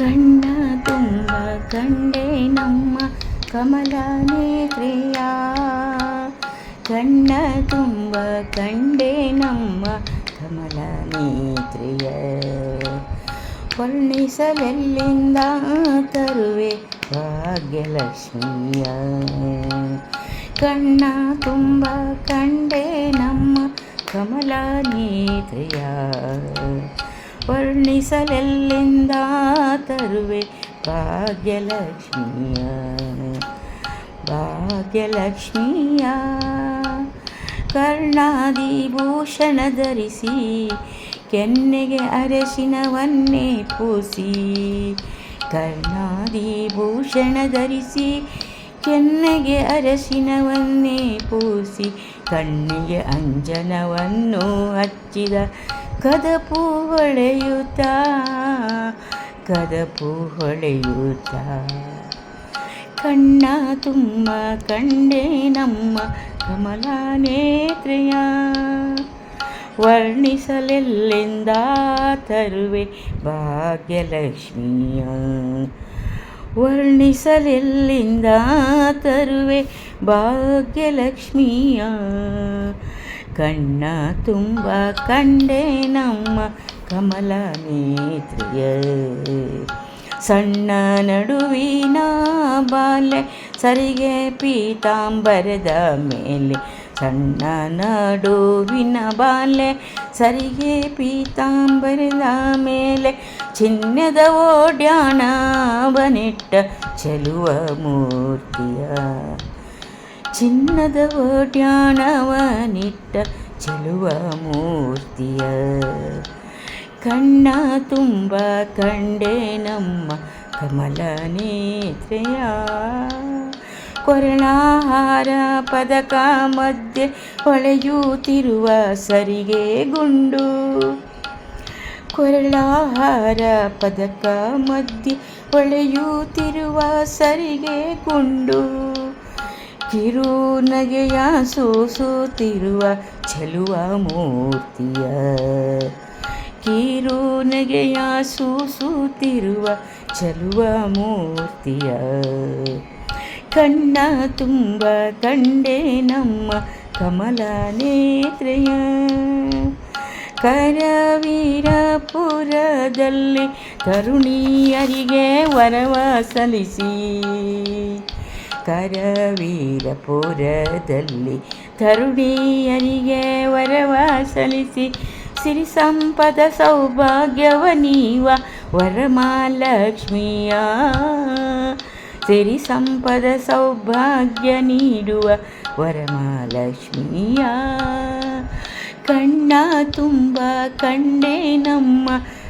ಕಣ್ಣ ತುಂಬ ಕಂಡೆ ನಮ್ಮ ಕಮಲ ನೇತ್ರೆಯ ಕಣ್ಣ ತುಂಬ ಕಂಡೆ ನಮ್ಮ ಕಮಲ ನೇತ್ರೆಯ ವರ್ಣಿಸಲೆಲ್ಲಿಂದ ತರುವೆ ಭಾಗ್ಯಲಕ್ಷ್ಮಿಯ ಕಣ್ಣ ತುಂಬ ಕಂಡೆ ನಮ್ಮ ಕಮಲ ನೇತ್ರೆಯ ವರ್ಣಿಸಲೆಲ್ಲಿಂದ ತರುವೆ ಭಾಗ್ಯಲಕ್ಷ್ಮಿಯ ಭಾಗ್ಯಲಕ್ಷ್ಮಿಯ. ಕರ್ಣಾದಿಭೂಷಣ ಧರಿಸಿ, ಕೆನ್ನೆಗೆ ಅರಶಿನವನ್ನೇ ಪೂಸಿ. ಕರ್ಣಾದಿಭೂಷಣ ಧರಿಸಿ, ಕೆನ್ನೆಗೆ ಅರಶಿನವನ್ನೇ ಪೂಸಿ. ಕಣ್ಣಿಗೆ ಅಂಜನವನ್ನು ಹಚ್ಚಿದ ಕದಪು ಹೊಳೆಯುತ್ತ ಕದಪು ಹೊಳೆಯುತ್ತ ಕಣ್ಣ ತುಂಬ ಕಂಡೆ ನಮ್ಮ ಕಮಲ ನೇತ್ರೆಯ ವರ್ಣಿಸಲೆಲ್ಲೆಂದ ತರುವೆ ಭಾಗ್ಯಲಕ್ಷ್ಮಿಯ ವರ್ಣಿಸಲೆಲ್ಲಿಂದ ತರುವೆ ಭಾಗ್ಯಲಕ್ಷ್ಮಿಯ ಕಣ್ಣ ತುಂಬ ಕಂಡೆ ನಮ್ಮ ಕಮಲ ನೇತ್ರಿಯ. ಸಣ್ಣ ನಡುವಿನ ಬಾಲೆ ಸರಿಗೆ ಪೀತಾಂಬರದ ಮೇಲೆ. ಸಣ್ಣ ನಡುವಿನ ಬಾಲೆ ಸರಿಗೆ ಪೀತಾಂಬರದ ಮೇಲೆ. ಚಿನ್ನದ ಓಡ್ಯಾಣ ಬನಿಟ್ಟ ಚೆಲುವ ಮೂರ್ತಿಯ ಚಿನ್ನದ ಓಟ್ಯಾಣವನಿಟ್ಟ ಚೆಲುವ ಮೂರ್ತಿಯ. ಕಣ್ಣ ತುಂಬ ಕಂಡೆ ನಮ್ಮ ಕಮಲ ನೇತ್ರೆಯ. ಕೊರಳಾಹಾರ ಪದಕ ಮಧ್ಯೆ ಹೊಳೆಯುತ್ತಿರುವ ಸರಿಗೆ ಗುಂಡು. ಕೊರಳಾಹಾರ ಪದಕ ಮಧ್ಯೆ ಹೊಳೆಯುತ್ತಿರುವ ಸರಿಗೆ ಗುಂಡು. ಕಿರು ನಗೆಯ ಸೂಸುತ್ತಿರುವ ಚೆಲುವ ಮೂರ್ತಿಯ. ಕಿರು ನಗೆಯ ಸೂಸುತ್ತಿರುವ ಚೆಲುವ ಮೂರ್ತಿಯ. ಕಣ್ಣ ತುಂಬ ಕಂಡೆ ನಮ್ಮ ಕಮಲ ನೇತ್ರೆಯ. ಕರವೀರಪುರದಲ್ಲಿ ತರುಣಿಯರಿಗೆ ವರವ ಸಲ್ಲಿಸಿ ಕರವೀರಪುರದಲ್ಲಿ ತರುಣಿಯರಿಗೆ ವರವ ಸಲ್ಲಿಸಿ ಸಿರಿ ಸಂಪದ ಸೌಭಾಗ್ಯವ ನೀವ ವರಮಾಲಕ್ಷ್ಮಿಯ ಸಿರಿ ಸಂಪದ ಸೌಭಾಗ್ಯ ನೀಡುವ ವರಮಾಲಕ್ಷ್ಮಿಯ ಕಣ್ಣ ತುಂಬ ಕಂಡೆ ನಮ್ಮ.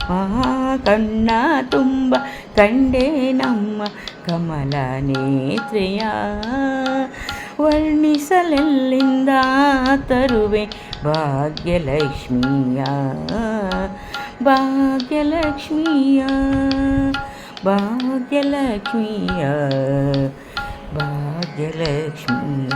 ಆ, ಕಣ್ಣ ತುಂಬ ಕಂಡೆ ನಮ್ಮ. ಕಮಲ ನೇತ್ರೆಯ ವರ್ಣಿಸಲೆಲ್ಲಿಂದ ತರುವೆ ಭಾಗ್ಯಲಕ್ಷ್ಮಿಯ ಭಾಗ್ಯಲಕ್ಷ್ಮಿಯ ಭಾಗ್ಯಲಕ್ಷ್ಮಿಯ ಭಾಗ್ಯಲಕ್ಷ್ಮಿಯ.